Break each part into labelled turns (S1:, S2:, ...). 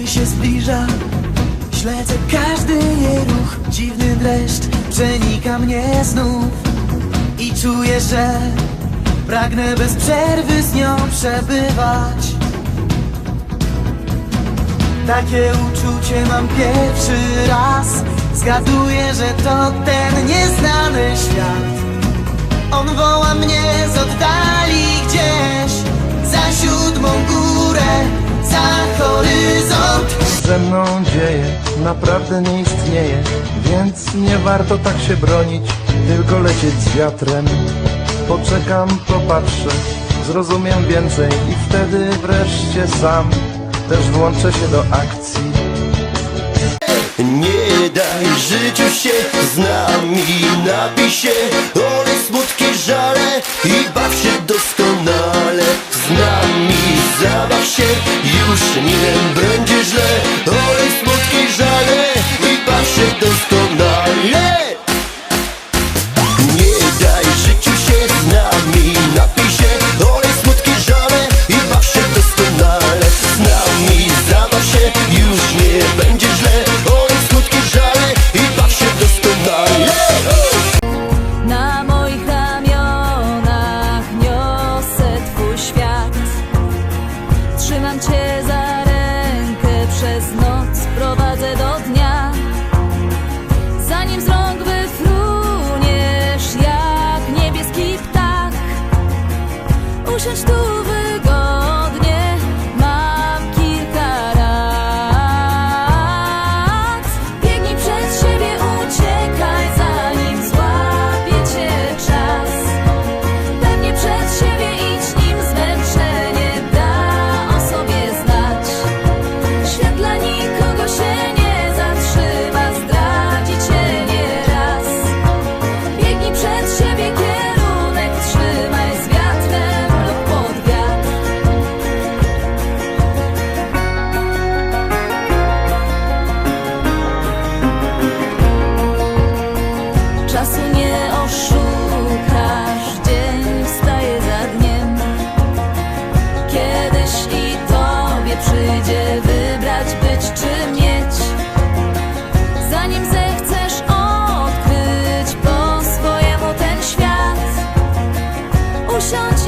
S1: Gdy się zbliża, śledzę każdy jej ruch Dziwny dreszcz przenika mnie znów. I czuję, że pragnę bez przerwy z nią przebywać. Takie uczucie mam pierwszy raz. Zgaduję, że to ten nieznany świat. On woła mnie z oddali gdzieś Za siódmą górę,
S2: naprawdę nie istnieje Więc nie warto tak się bronić, tylko lecieć z wiatrem. Poczekam, popatrzę, zrozumiem więcej I wtedy wreszcie sam też włączę się do akcji.
S3: Nie daj życiu się z nami Napij się, olej smutki, żale I baw się doskonale Z nami. Zabaw się Już nie będzie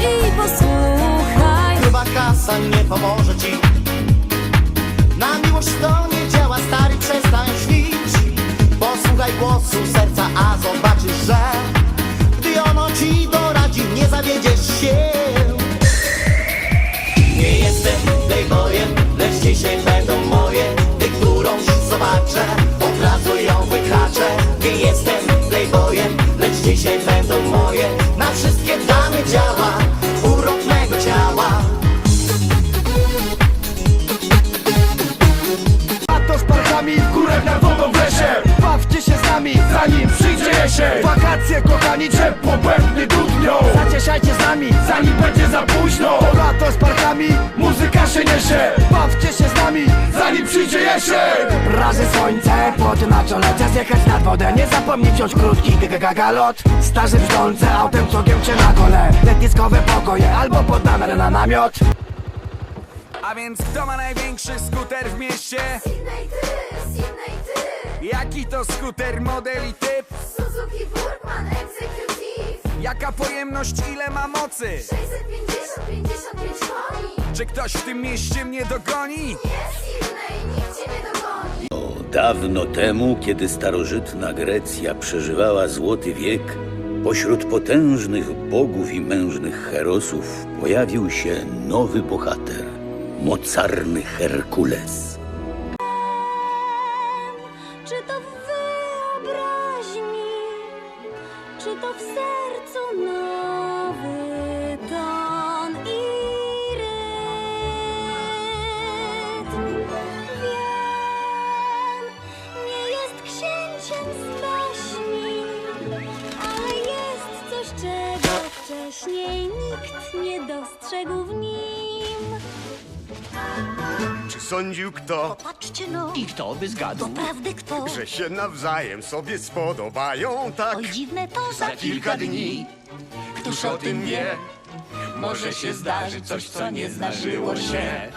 S3: i
S4: posłuchaj.
S5: Chyba kasa nie pomoże ci. Na miłość to nie działa, stary, przestań śnić. Posłuchaj głosu serca, a zobaczysz, że Gdy ono ci doradzi, nie zawiedziesz się
S6: wodą w lesie. Bawcie się z nami, zanim przyjdzie jesień. Wakacje kochani, ciepło pewnie dudnią Zacieszajcie z nami, zanim będzie za późno. To lato z parkami, muzyka się niesie. Bawcie się z nami, zanim przyjdzie jesień. Razy słońce, pod na czole Czas jechać nad wodę, nie zapomnij wziąć krótki gagalot Starzy w zdolce, autem czołgiem cię na kole. Letniskowe pokoje, albo pod namiar na namiot.
S7: A więc kto ma największy skuter w mieście?
S8: Sydney ty, Sydney ty
S7: Jaki to skuter, model i typ?
S8: Suzuki Burkman Executive
S7: Jaka pojemność, ile ma mocy?
S8: 650, 55 koni
S7: Czy ktoś w tym mieście mnie dogoni?
S8: Nie Sydney, nikt cię nie dogoni
S9: Dawno temu, kiedy starożytna Grecja przeżywała złoty wiek, pośród potężnych bogów i mężnych herosów pojawił się nowy bohater, mocarny Herkules.
S4: Wcześniej nikt nie dostrzegł w nim.
S10: Sądził kto,
S5: Patrzcie no,
S6: I kto by zgadł?
S5: doprawdy kto?
S10: że się nawzajem sobie spodobają, tak?
S5: Oj dziwne to
S6: Za kilka dni Któż o tym wie? Może się zdarzy coś, co nie zdarzyło się